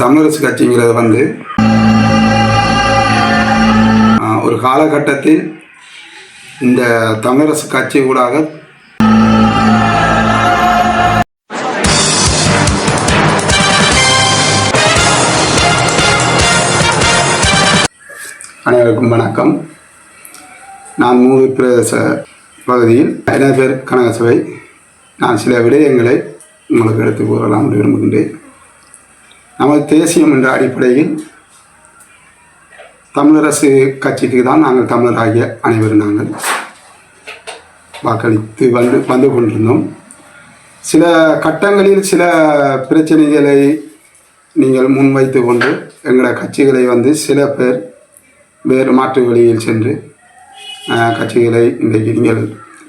தமிழரசு கட்சிங்கிறது வந்து ஒரு காலகட்டத்தில் இந்த தமிழரசு கட்சி ஊடாக அனைவருக்கும் வணக்கம். நான் மூவி பிரதேச பகுதியில் எனது பேர் கனகசபை. நான் சில விடயங்களை உங்களுக்கு எடுத்து கூறலாம் என்று விரும்புகின்றேன். நமது தேசியம் என்ற அடிப்படையில் தமிழரசு கட்சிக்கு தான் நாங்கள் தமிழராகிய அனைவரும் நாங்கள் வாக்களித்து வந்து வந்து கொண்டிருந்தோம். சில கட்டங்களில் சில பிரச்சனைகளை நீங்கள் முன்வைத்து கொண்டு எங்களோட கட்சிகளை வந்து சில பேர் வேறு மாற்று வழியில் சென்று கட்சிகளை இன்றைக்கு நீங்கள்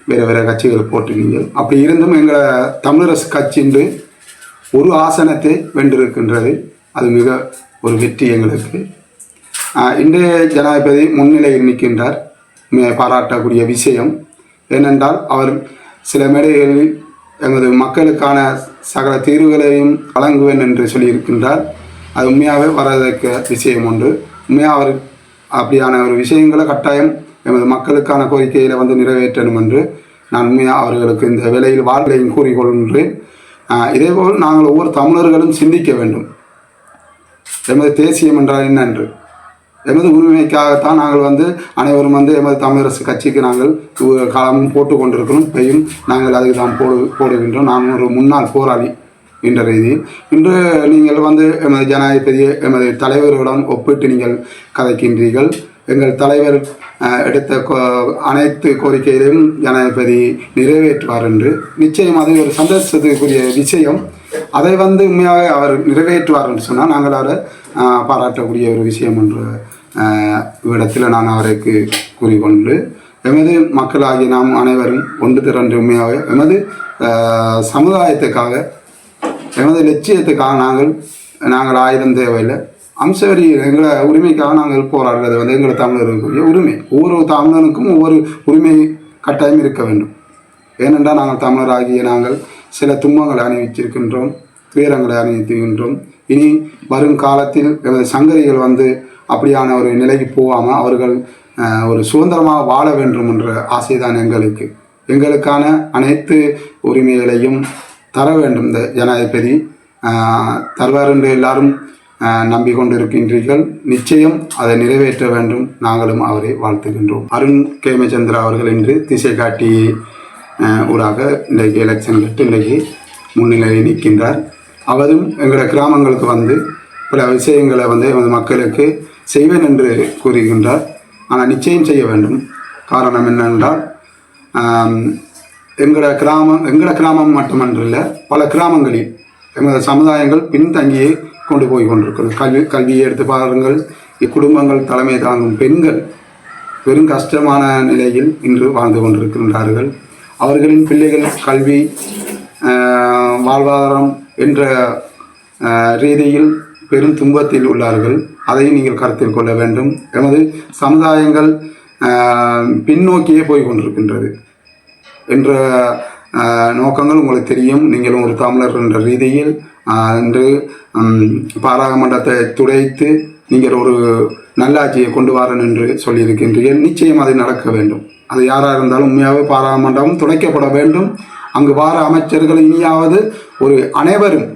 வேறு வேறு கட்சிகள் போட்டு நீங்கள் அப்படி இருந்தும் எங்களை தமிழரசு கட்சி என்று ஒரு ஆசனத்தை வென்றிருக்கின்றது. அது மிக ஒரு வெற்றி எங்களுக்கு. இன்றைய ஜனாதிபதி முன்னிலையில் நிற்கின்றார். பாராட்டக்கூடிய விஷயம் ஏனென்றால் அவர் சில மேடைகளில் எமது மக்களுக்கான சகல தீர்வுகளையும் வழங்குவேன் என்று சொல்லியிருக்கின்றார். அது உண்மையாகவே வரதற்க விஷயம் ஒன்று. உண்மையாக அவர் அப்படியான ஒரு விஷயங்களை கட்டாயம் எமது மக்களுக்கான கோரிக்கையில் வந்து நிறைவேற்றணும் என்று நான் உண்மையாக அவர்களுக்கு இந்த வேலையில் வாழ்க்கையும் கூறிக்கொள்கின்றேன். இதேபோல் நாங்கள் ஒவ்வொரு தமிழர்களும் சிந்திக்க வேண்டும். எமது தேசியம் என்றால் என்ன என்று எமது உரிமைக்காகத்தான் நாங்கள் வந்து அனைவரும் வந்து எமது தமிழரசு கட்சிக்கு நாங்கள் காலமும் போட்டு கொண்டிருக்கிறோம் இப்பையும் நாங்கள் அதுக்கு தான் போடு போடுகின்றோம். நான் ஒரு முன்னாள் போராளி என்ற ரீதியில். இன்று நீங்கள் வந்து எமது ஜனாதிபதி எமது தலைவருடன் ஒப்பிட்டு நீங்கள் கதைக்கின்றீர்கள். எங்கள் தலைவர் எடுத்த கோ- அனைத்து கோரிக்கைகளையும் ஜனாதிபதி நிறைவேற்றுவார் என்று. நிச்சயம் அது ஒரு சந்தோஷத்துக்குரிய விஷயம். அதை வந்து உண்மையாக அவர் நிறைவேற்றுவார் என்று சொன்னால் நாங்கள் அவரை பாராட்டக்கூடிய ஒரு விஷயம் என்ற இடத்தில் நான் அவருக்கு கூறிக்கொண்டு எமது மக்களாகிய நாம் அனைவரும் ஒன்று திரண்டு உண்மையாக எமது சமுதாயத்துக்காக எமது லட்சியத்துக்காக நாங்கள் நாங்கள் ஆயுதம் தேவையில்லை. அம்சவரி எங்களை உரிமைக்காக நாங்கள் போராடுறது வந்து எங்களை தமிழர்களுக்குரிய உரிமை. ஒவ்வொரு தமிழனுக்கும் ஒவ்வொரு உரிமை கட்டாயம் இருக்க வேண்டும். ஏனென்றால் நாங்கள் தமிழராகிய நாங்கள் சில துன்பங்களை அணிவிச்சிருக்கின்றோம் துயரங்களை அணிவித்திருக்கின்றோம். இனி வரும் காலத்தில் எமது சங்கரிகள் வந்து அப்படியான ஒரு நிலைக்கு போகாமல் அவர்கள் ஒரு சுதந்திரமாக வாழ வேண்டும் என்ற ஆசைதான் எங்களுக்கு. எங்களுக்கான அனைத்து உரிமைகளையும் தர வேண்டும் இந்த ஜனாதிபதி தருவார் என்று எல்லாரும் நம்பிக்கொண்டிருக்கின்றீர்கள். நிச்சயம் அதை நிறைவேற்ற வேண்டும். நாங்களும் அவரை வாழ்த்துகின்றோம். அருண் கேமச்சந்திரா அவர்கள் இன்று திசை காட்டி ஊடாக இன்றைக்கு எலெக்ஷன் கட்டு இன்றைக்கு முன்னிலையில் நிற்கின்றார். அவரும் எங்களோட கிராமங்களுக்கு வந்து பல விஷயங்களை வந்து எமது மக்களுக்கு செய்வேன் என்று கூறுகின்றார். ஆனால் நிச்சயம் செய்ய வேண்டும். காரணம் என்னென்றால் எங்களோட கிராமம் எங்களோட கிராமம் மட்டுமன்றல்ல பல கிராமங்களில் எமது சமுதாயங்கள் பின்தங்கியே கொண்டு போய் கொண்டிருக்கிறோம் கல்வி கல்வியை எடுத்து பாருங்கள். இக்குடும்பங்கள் தலைமை தாங்கும் பெண்கள் பெரும் கஷ்டமான நிலையில் இன்று வாழ்ந்து கொண்டிருக்கின்றார்கள். அவர்களின் பிள்ளைகள் கல்வி வாழ்வாதாரம் என்ற ரீதியில் பெரும் துன்பத்தில் உள்ளார்கள். அதையும் நீங்கள் கருத்தில் கொள்ள வேண்டும். எமது சமுதாயங்கள் பின்னோக்கியே போய் கொண்டிருக்கின்றது என்ற நோக்கங்கள் உங்களுக்கு தெரியும். நீங்களும் ஒரு தமிழர் என்ற ரீதியில் என்று பாராளுமன்றத்தை துடைத்து நீங்கள் ஒரு நல்லாட்சியை கொண்டு வரணும் என்று சொல்லியிருக்கின்றீர்கள். நிச்சயம் அது நடக்க வேண்டும். அது யாராக இருந்தாலும் உண்மையாகவே பாராளுமன்றமும் துடைக்கப்பட வேண்டும். அங்கு வார அமைச்சர்கள் இனியாவது ஒரு அனைவரும்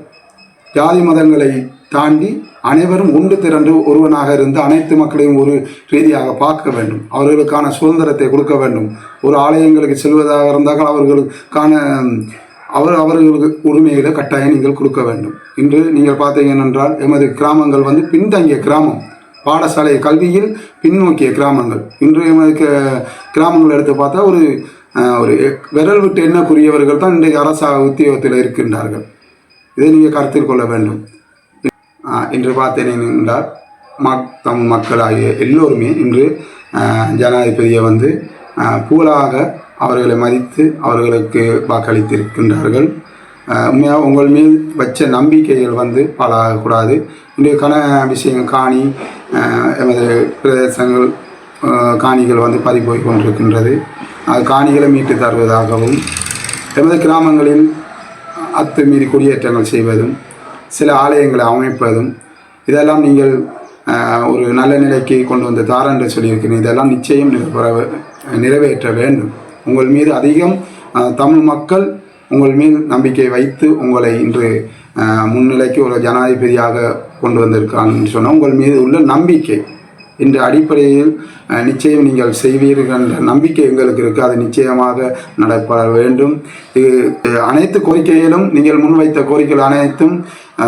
ஜாதி மதங்களை தாண்டி அனைவரும் ஒன்று திரண்டு ஒருவனாக இருந்து அனைத்து மக்களையும் ஒரு ரீதியாக பார்க்க வேண்டும். அவர்களுக்கான சுதந்திரத்தை கொடுக்க வேண்டும். ஒரு ஆலயங்களுக்கு செல்வதாக இருந்தால் அவர்களுக்கான அவர் அவர்களுக்கு உரிமைகளை கட்டாயம் நீங்கள் கொடுக்க வேண்டும். இன்று நீங்கள் பார்த்தீங்க என்றால் எமது கிராமங்கள் வந்து பின்தங்கிய கிராமம். பாடசாலை கல்வியில் பின்னோக்கிய கிராமங்கள். இன்று எமது கிராமங்கள் எடுத்து பார்த்தா ஒரு ஒரு விரல் விட்டு எண்ணக்கூடியவர்கள் தான் இன்றைக்கு அரசாங்க உத்தியோகத்தில் இருக்கின்றார்கள். இதை நீங்கள் கருத்தில் கொள்ள வேண்டும். என்று இன்று பார்த்தேன் என்றால் மக் தம் மக்களாகிய எல்லோருமே இன்று ஜனாதிபதியை வந்து புகழாக அவர்களை மதித்து அவர்களுக்கு வாக்களித்திருக்கின்றார்கள். உண்மையாக உங்கள் மேல் வச்ச நம்பிக்கைகள் வந்து பாழாகக்கூடாது. இன்றைக்கான விஷயங்கள் காணி எமது பிரதேசங்கள் காணிகள் வந்து பறி கொண்டிருக்கின்றது. அது காணிகளை மீட்டு தருவதாகவும் எமது கிராமங்களில் அத்துமீறி குடியேற்றங்கள் செய்வதும் சில ஆலயங்களை அமைப்பதும் இதெல்லாம் நீங்கள் ஒரு நல்ல நிலைக்கு கொண்டு வந்து தார என்று சொல்லியிருக்கிறேன் இதெல்லாம் நிச்சயம் நிறைவேற நிறைவேற்ற வேண்டும். உங்கள் மீது அதிகம் தமிழ் மக்கள் உங்கள் மீது நம்பிக்கை வைத்து உங்களை இன்று முன்னிலைக்கு ஒரு ஜனாதிபதியாக கொண்டு வந்திருக்கான்னு சொன்னால் உங்கள் மீது உள்ள நம்பிக்கை. என்ற அடிப்படையில் நிச்சயம் நீங்கள் செய்வீர்கள் என்ற நம்பிக்கை எங்களுக்கு இருக்குது அது நிச்சயமாக நடைபெற வேண்டும். இது அனைத்து கோரிக்கைகளும் நீங்கள் முன்வைத்த கோரிக்கைகள் அனைத்தும்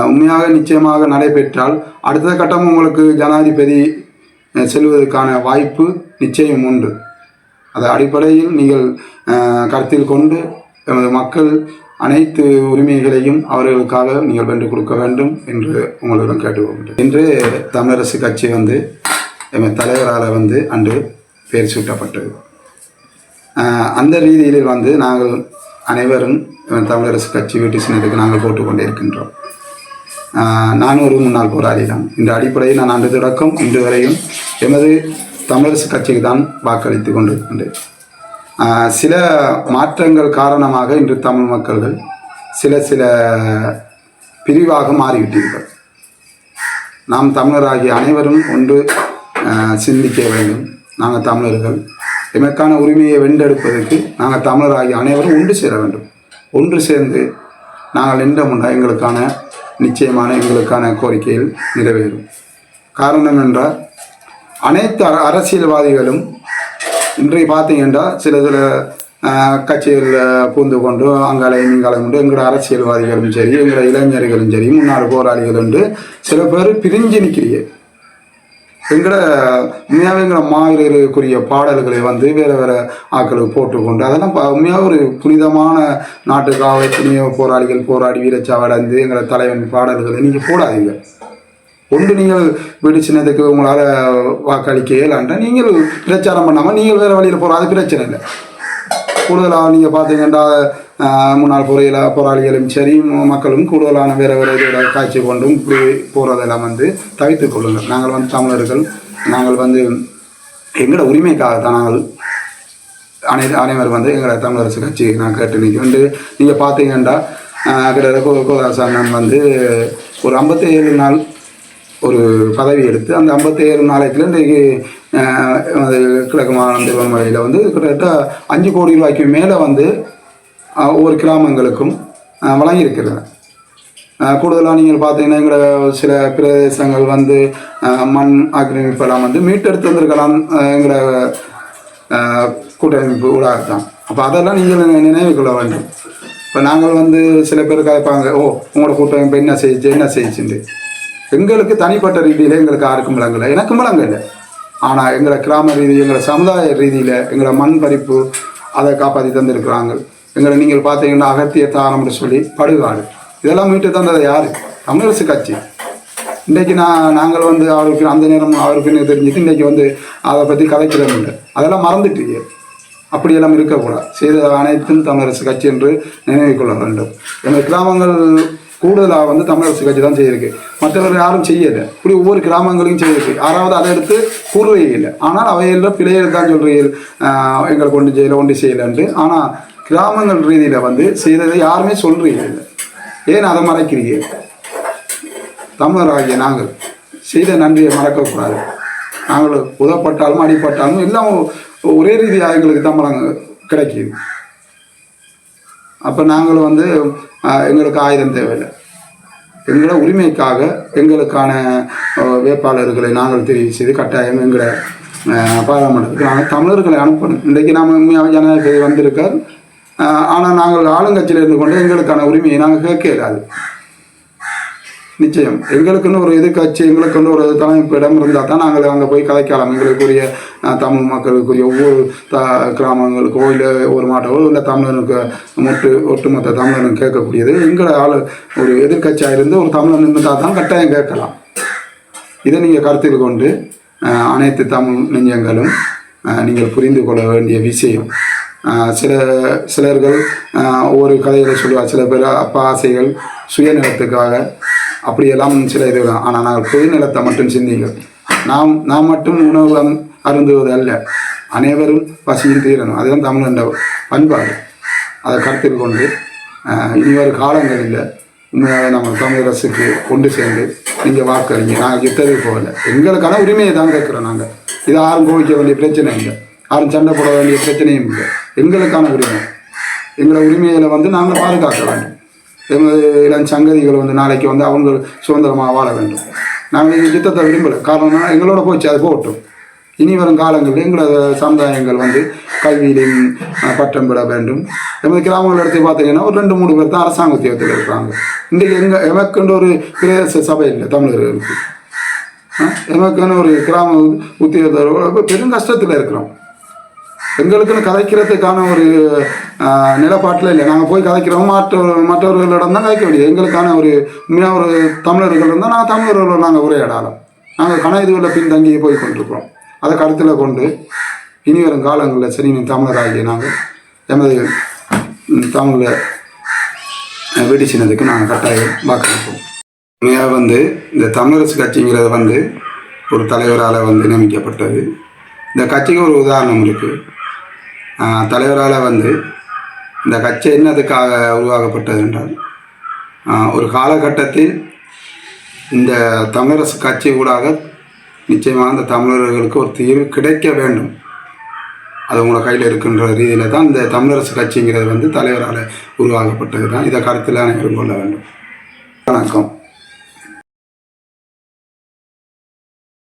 உண்மையாக நிச்சயமாக நடைபெற்றால் அடுத்த கட்டம் உங்களுக்கு ஜனாதிபதி செல்வதற்கான வாய்ப்பு நிச்சயம் உண்டு. அது அடிப்படையில் நீங்கள் கருத்தில் கொண்டு எமது மக்கள் அனைத்து உரிமைகளையும் அவர்களுக்காக நீங்கள் வென்று கொடுக்க வேண்டும் என்று உங்களிடம் கேட்டுக்கொள்கிறேன். இன்று தமிழரசு கட்சி வந்து எமது தலைவரால் வந்து அன்று பெயர் சூட்டப்பட்டது. அந்த ரீதியில் வந்து நாங்கள் அனைவரும் தமிழரசு கட்சி வீட்டு சின்னத்துக்கு நாங்கள் போட்டுக்கொண்டே இருக்கின்றோம் நான் ஒரு முன்னாள் போராளி தான் இந்த அடிப்படையில் நான் அன்று தொடக்கம் இன்று வரையும் எமது தமிழரசு கட்சிக்கு தான் வாக்களித்து கொண்டிருக்கின்றேன் சில மாற்றங்கள் காரணமாக இன்று தமிழ் மக்கள்கள் சில சில பிரிவாக மாறிவிட்டீர்கள். நாம் தமிழராகிய அனைவரும் ஒன்று சிந்திக்க வேண்டும். நாங்கள் தமிழர்கள். எமக்கான உரிமையை வென்றெடுப்பதற்கு நாங்கள் தமிழராகிய அனைவரும் ஒன்று சேர வேண்டும். ஒன்று சேர்ந்து நாங்கள் நின்ற முன்னா எங்களுக்கான நிச்சயமான எங்களுக்கான கோரிக்கைகள் நிறைவேறும். காரணம் என்றால் அனைத்து அரசியல்வாதிகளும் இன்றைக்கு பார்த்தீங்கன்னா சில சில கட்சியில் கட்சிகளில் பூந்து கொண்டு அங்காலையும் இங்காலையும் கொண்டு எங்களோட அரசியல்வாதிகளும் சரி எங்களோட இளைஞர்களும் சரி முன்னாள் போராளிகள் உண்டு. சில பேர் பிரிஞ்சு நிற்கிறீங்க எங்களோட உண்மையாகவே எங்களோட மாவீரருக்குரிய பாடல்களை வந்து வேறு வேறு ஆக்களுக்கு போட்டுக்கொண்டு அதெல்லாம் ப- உண்மையாக ஒரு புனிதமான நாட்டுக்காக புனித போராளிகள் போராடி வீரச்சாவடைந்து எங்களோட தலைவன் பாடல்களை நீங்கள் போடாதீங்க. ஒன்று நீங்கள் வீடு சின்னதுக்கு உங்களால் வாக்களிக்க இயலாண்டா நீங்கள் பிரச்சாரம் பண்ணாமல் நீங்கள் வேறு வழியில் போகிற அது பிரச்சனை இல்லை. கூடுதலாக நீங்கள் பார்த்தீங்கன்னா முன்னாள் பொறையில போராளிகளும் சரி மக்களும் கூடுதலான வேறு வேறு இதோட காய்ச்சி கொண்டும் இப்படி போகிறதெல்லாம் வந்து தவித்துக் கொள்ளுங்கள். நாங்கள் வந்து தமிழர்கள். நாங்கள் வந்து எங்களோட உரிமைக்காக தான் நாங்கள் அனை அனைவரும் வந்து எங்களோட தமிழரசு கட்சி நான் கேட்டு நிற்கிறேன். நீங்கள் பார்த்தீங்கன்னா ஆஹ், கிட்டத்தட்ட கோ வந்து ஒரு ஐம்பத்தி ஏழு நாள் ஒரு பதவி எடுத்து அந்த ஐம்பத்தேழு நாளைக்குள்ள இன்றைக்கு அது கிழக்கு மாநில திருவண்ணாமலையில் வந்து கிட்டத்தட்ட அஞ்சு கோடி ரூபாய்க்கு மேலே வந்து ஒவ்வொரு கிராமங்களுக்கும் ஆஹ், வழங்கியிருக்கிறது கூடுதலாக நீங்கள் பார்த்தீங்கன்னா எங்களோட சில பிரதேசங்கள் வந்து மண் ஆக்கிரமிப்பெல்லாம் வந்து மீட்டெடுத்து வந்திருக்கலாம் ஆஹ், எங்களோட கூட்டமைப்பு ஊடாக தான் அப்போ அதெல்லாம் நீங்கள் நினைவு கொள்ள வேண்டும். இப்போ நாங்கள் வந்து சில பேர் கேட்பாங்க ஓ உங்களோட கூட்டமைப்பு என்ன செய்யுச்சு என்ன செய்யுச்சுண்டு எங்களுக்கு தனிப்பட்ட ரீதியில் எங்களுக்கு யாருக்கும் விளங்கலை. எனக்கும் விளங்கலை. ஆனால் எங்களை கிராம ரீதி எங்களை சமுதாய ரீதியில் எங்களை மண் பறிப்பு அதை காப்பாற்றி தந்திருக்கிறாங்க. எங்களை நீங்கள் பார்த்தீங்கன்னா அகத்திய தானம்னு சொல்லி படுகாடு. இதெல்லாம் மீட்டு தந்தது யார்? தமிழரசு கட்சி. இன்றைக்கி நான் நாங்கள் வந்து அவருக்கு அந்த நேரம் அவருக்கு தெரிஞ்சுட்டு இன்றைக்கி வந்து அதை பற்றி கதைக்கிறோம் அதெல்லாம் மறந்துட்டீங்க அப்படியெல்லாம் இருக்கக்கூடாது. செய்த அனைத்தும் தமிழரசு கட்சி என்று நினைவு கொள்ள வேண்டும். எங்கள் கிராமங்கள் கூடுதலாக வந்து தமிழரசு கட்சி தான் செய்யிருக்கு மற்றவர்கள் யாரும் செய்யலை. இப்படி ஒவ்வொரு கிராமங்களையும் செய்யிருக்கு யாராவது அதை எடுத்து கூறுறீங்க இல்லை. ஆனால் அவையெல்லாம் பிள்ளைகள் தான் சொல்கிறீர்கள் எங்களை கொண்டு செய்யலை ஒன்று செய்யலைன்ட்டு ஆனால் கிராமங்கள் ரீதியில் வந்து செய்ததை யாருமே சொல்கிறீங்க இல்லை ஏன் அதை மறைக்கிறீங்க தமிழராகிய நாங்கள் செய்த நன்றியை மறக்கக்கூடாது. நாங்கள் உதப்பட்டாலும் அடிப்பட்டாலும் எல்லாம் ஒரே ரீதியாக எங்களுக்கு தமிழங்க கிடைக்கிது. அப்போ நாங்கள் வந்து எங்களுக்கு ஆயுதம் தேவையில்லை. எங்களோட உரிமைக்காக எங்களுக்கான வேட்பாளர்களை நாங்கள் தெரிவு செய்து கட்டாயம் எங்களை பாராளுமன்றத்துக்கு நாங்கள் தமிழர்களை அனுப்பணும். இன்றைக்கு நாம் உண்மையாக ஜனாதிபதி வந்திருக்கார் ஆனால் நாங்கள் ஆளுங்கட்சியில் இருந்து கொண்டு எங்களுக்கான உரிமையை நாங்கள் கேட்க இயலாது. நிச்சயம். எங்களுக்குன்னு ஒரு எதிர்கட்சி எங்களுக்குன்னு ஒரு தலைமைப்பு இடம் இருந்தால் தான் நாங்கள் அங்கே போய் கதைக்கலாம். எங்களுக்குரிய தமிழ் மக்களுக்குரிய ஒவ்வொரு த கிராமங்களுக்கோ இல்லை ஒரு மாட்டவோ இல்லை தமிழனுக்கு மொட்டு ஒட்டுமொத்த தமிழனுக்கு கேட்கக்கூடியது. எங்களை ஆள் ஒரு எதிர்கட்சியாக இருந்து ஒரு தமிழன் இருந்தால் தான் கட்டாயம் கேட்கலாம். இதை நீங்கள் கருத்தில் கொண்டு அனைத்து தமிழ் நெஞ்சங்களும் நீங்கள் புரிந்து கொள்ள வேண்டிய விஷயம். சில சிலர்கள் ஒரு ஒவ்வொரு கதைகளை சொல்லுவார். சில பேர் அப்பா ஆசைகள் சுயநலத்துக்காக அப்படியெல்லாம் சில இது ஆனால் நாங்கள் பொதுநலத்தை மட்டும் சிந்திங்கள் நாம் நாம் மட்டும் உணவு அருந்துவது அல்ல. அனைவரும் பசியில் தீரணும். அதுதான் தமிழ் பண்பாடு. அதை கருத்தில் கொண்டு அஹ், இனி வரும் காலங்களில் உண்மையாகவே நம்ம தமிழரசுக்கு கொண்டு சேர்ந்து நீங்கள் வாக்களிங்க. நாங்கள் யுத்தத்துக்கு போகல. எங்களுக்கான உரிமையை தான் கேட்குறோம் நாங்கள் இது யாரும் கோவிக்க வேண்டிய பிரச்சனை இல்லை. யாரும் சண்டை போட வேண்டிய பிரச்சனையும் இல்லை. எங்களுக்கான உரிமை. எங்களை உரிமைகளை வந்து நாங்கள் பாதுகாக்க வேண்டும். எமது இளம் சங்கதிகள் வந்து நாளைக்கு வந்து அவங்க சுதந்திரமாக வாழ வேண்டும். நாங்கள் இந்த யுத்தத்தை விரும்பலை. காரணம்னா எங்களோட போச்சு அது போகட்டும். இனி வரும் காலங்களில் எங்களோட சமுதாயங்கள் வந்து கல்வியிலும் பட்டம் பெற வேண்டும். எமது கிராமங்கள் எடுத்து பார்த்தீங்கன்னா ஒரு ரெண்டு மூணு பேர் தான் அரசாங்க உத்தியோகத்தில் இருக்கிறாங்க இன்றைக்கு எங்கள் எமக்குன்ற ஒரு பிரதேச சபை இல்லை தமிழர்களுக்கு. எமக்குன்னு ஒரு கிராம உத்தியோகத்தோட பெரும் கஷ்டத்தில் இருக்கிறோம். எங்களுக்குன்னு கதைக்கிறதுக்கான ஒரு நிலப்பாட்டில் இல்லை. நாங்கள் போய் கதைக்கிறோம். மற்ற மற்றவர்களிடம் தான் கதைக்க முடியும் எங்களுக்கான ஒரு உண்மையாக ஒரு தமிழர்கள் இருந்தால் நாங்கள் தமிழர்களோட நாங்கள் உரையாடலாம். நாங்கள் கன இதுகளில் பின்தங்கி போய் கொண்டிருக்கிறோம். அதை கருத்தில் கொண்டு இனி வரும் காலங்களில் சரி நீ தமிழராகிய நாங்கள் எமது ம், தமிழை சின்னதுக்கு வெடிச்சினதுக்கு நாங்கள் கட்டாயம் வாக்களிப்போம். உண்மையாக வந்து இந்த தமிழரசு கட்சிங்கிறது வந்து ஒரு தலைவரால் வந்து நியமிக்கப்பட்டது. இந்த கட்சிக்கு ஒரு உதாரணம் இருக்குது தலைவரால் வந்து இந்த கட்சி என்னதுக்காக உருவாக்கப்பட்டது என்றால் ஒரு காலகட்டத்தில் இந்த தமிழரசு கட்சி ஊடாக நிச்சயமாக இந்த தமிழர்களுக்கு ஒரு தீர்வு கிடைக்க வேண்டும். அது உங்களை கையில் இருக்கின்ற ரீதியில் தான் இந்த தமிழரசு கட்சிங்கிறது வந்து தலைவரால் உருவாக்கப்பட்டது தான் இதை கருத்தில் அனைவரும் கொள்ள வேண்டும். வணக்கம்.